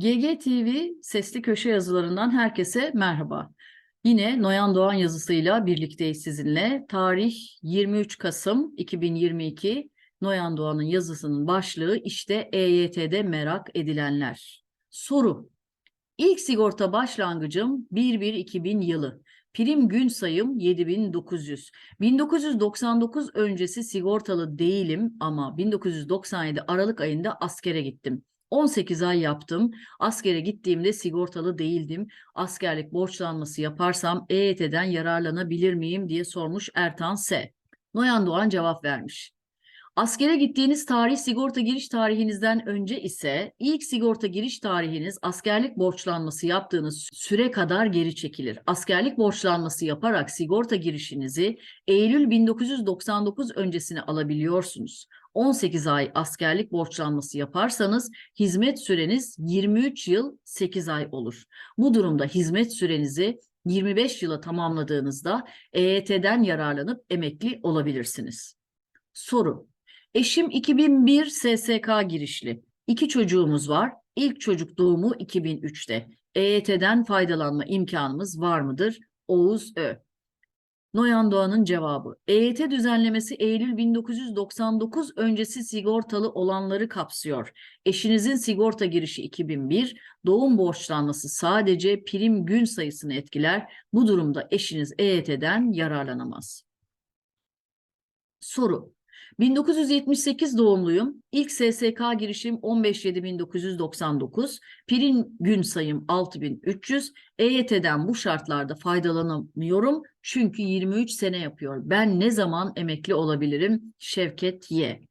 GGTV Sesli Köşe yazılarından herkese merhaba. Yine Noyan Doğan yazısıyla birlikteyiz sizinle. Tarih 23 Kasım 2022. Noyan Doğan'ın yazısının başlığı işte EYT'de merak edilenler. Soru. İlk sigorta başlangıcım 1-1-2000 yılı. Prim gün sayım 7900. 1999 öncesi sigortalı değilim ama 1997 Aralık ayında askere gittim. 18 ay yaptım. Askere gittiğimde sigortalı değildim. Askerlik borçlanması yaparsam EYT'den yararlanabilir miyim diye sormuş Ertan S. Noyan Doğan cevap vermiş. Askere gittiğiniz tarih sigorta giriş tarihinizden önce ise ilk sigorta giriş tarihiniz askerlik borçlanması yaptığınız süre kadar geri çekilir. Askerlik borçlanması yaparak sigorta girişinizi Eylül 1999 öncesine alabiliyorsunuz. 18 ay askerlik borçlanması yaparsanız hizmet süreniz 23 yıl 8 ay olur. Bu durumda hizmet sürenizi 25 yıla tamamladığınızda EYT'den yararlanıp emekli olabilirsiniz. Soru. Eşim 2001 SSK girişli. İki çocuğumuz var. İlk çocuk doğumu 2003'te. EYT'den faydalanma imkanımız var mıdır? Oğuz Ö. Noyan Doğan'ın cevabı. EYT düzenlemesi Eylül 1999 öncesi sigortalı olanları kapsıyor. Eşinizin sigorta girişi 2001, doğum borçlanması sadece prim gün sayısını etkiler. Bu durumda eşiniz EYT'den yararlanamaz. Soru. 1978 doğumluyum. İlk SSK girişim 15.7.1999. Prim gün sayım 6300. EYT'den bu şartlarda faydalanamıyorum. Çünkü 23 sene yapıyor. Ben ne zaman emekli olabilirim? Şevket Y.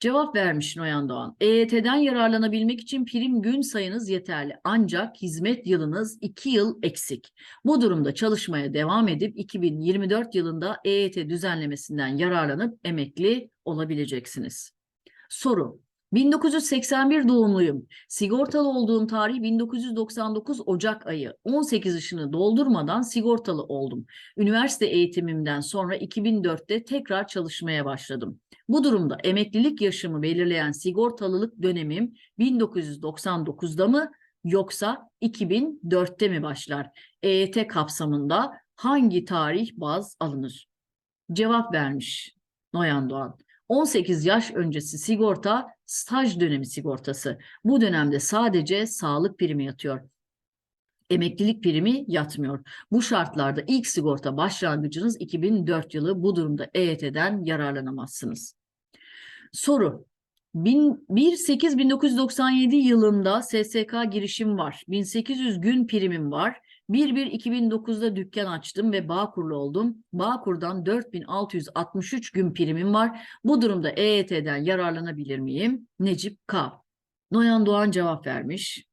Cevap vermiş Noyan Doğan. EYT'den yararlanabilmek için prim gün sayınız yeterli. Ancak hizmet yılınız 2 yıl eksik. Bu durumda çalışmaya devam edip 2024 yılında EYT düzenlemesinden yararlanıp emekli olabileceksiniz. Soru. 1981 doğumluyum. Sigortalı olduğum tarih 1999 Ocak ayı. 18 yaşını doldurmadan sigortalı oldum. Üniversite eğitimimden sonra 2004'te tekrar çalışmaya başladım. Bu durumda emeklilik yaşımı belirleyen sigortalılık dönemim 1999'da mı yoksa 2004'te mi başlar? EYT kapsamında hangi tarih baz alınır? Cevap vermiş Noyan Doğan. 18 yaş öncesi sigorta staj dönemi sigortası. Bu dönemde sadece sağlık primi yatıyor. Emeklilik primi yatmıyor. Bu şartlarda ilk sigorta başlangıcınız 2004 yılı. Bu durumda EYT'den yararlanamazsınız. Soru. 1-8-1997 yılında SSK girişim var. 1800 gün primim var. 1-1-2009'da dükkan açtım ve Bağkurlu oldum. Bağkur'dan 4663 gün primim var. Bu durumda EYT'den yararlanabilir miyim? Necip K. Noyan Doğan cevap vermiş.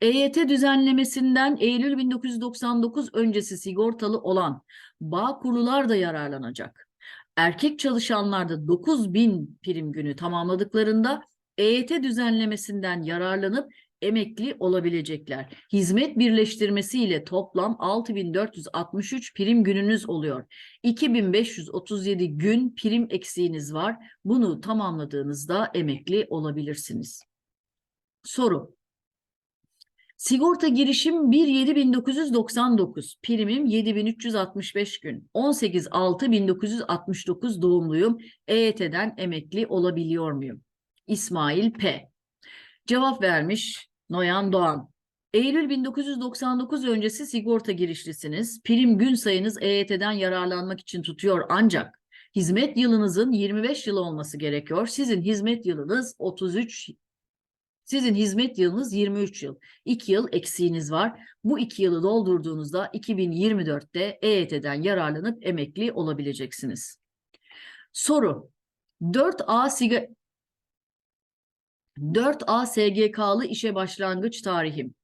EYT düzenlemesinden Eylül 1999 öncesi sigortalı olan Bağkurlular da yararlanacak. Erkek çalışanlarda 9000 prim günü tamamladıklarında EYT düzenlemesinden yararlanıp emekli olabilecekler. Hizmet birleştirmesiyle toplam 6463 prim gününüz oluyor. 2537 gün prim eksiğiniz var. Bunu tamamladığınızda emekli olabilirsiniz. Soru. Sigorta girişim 1-7-1999, primim 7365 gün, 18-6-1969 doğumluyum, EYT'den emekli olabiliyor muyum? İsmail P. Cevap vermiş Noyan Doğan. Eylül 1999 öncesi sigorta girişlisiniz. Prim gün sayınız EYT'den yararlanmak için tutuyor ancak hizmet yılınızın 25 yıl olması gerekiyor. Sizin hizmet yılınız 33 sizin hizmet yılınız 23 yıl. 2 yıl eksiğiniz var. Bu 2 yılı doldurduğunuzda 2024'te EYT'den yararlanıp emekli olabileceksiniz. Soru. 4A siga 4A SGK'lı işe başlangıç tarihim.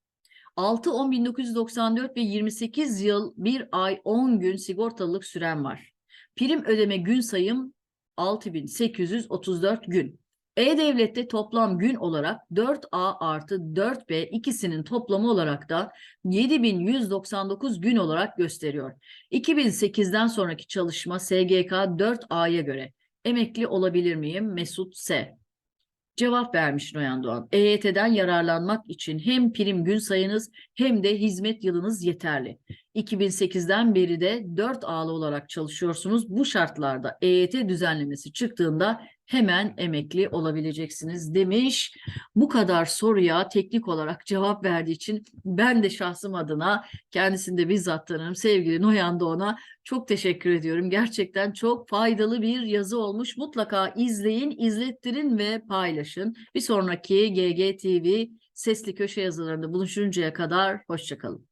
6-10-1994 ve 28 yıl 1 ay 10 gün sigortalılık sürem var. Prim ödeme gün sayım 6834 gün. E-Devlet'te toplam gün olarak 4A artı 4B ikisinin toplamı olarak da 7199 gün olarak gösteriyor. 2008'den sonraki çalışma SGK 4A'ya göre emekli olabilir miyim? Mesut S. Cevap vermiş Noyan Doğan. EYT'den yararlanmak için hem prim gün sayınız hem de hizmet yılınız yeterli. 2008'den beri de 4 ağlı olarak çalışıyorsunuz. Bu şartlarda EYT düzenlemesi çıktığında hemen emekli olabileceksiniz demiş. Bu kadar soruya teknik olarak cevap verdiği için ben de şahsım adına kendisini de bizzat tanırım. Sevgili Noyan Doğan'a çok teşekkür ediyorum. Gerçekten çok faydalı bir yazı olmuş. Mutlaka izleyin, izlettirin ve paylaşın. Bir sonraki GGTV sesli köşe yazılarında buluşuncaya kadar hoşçakalın.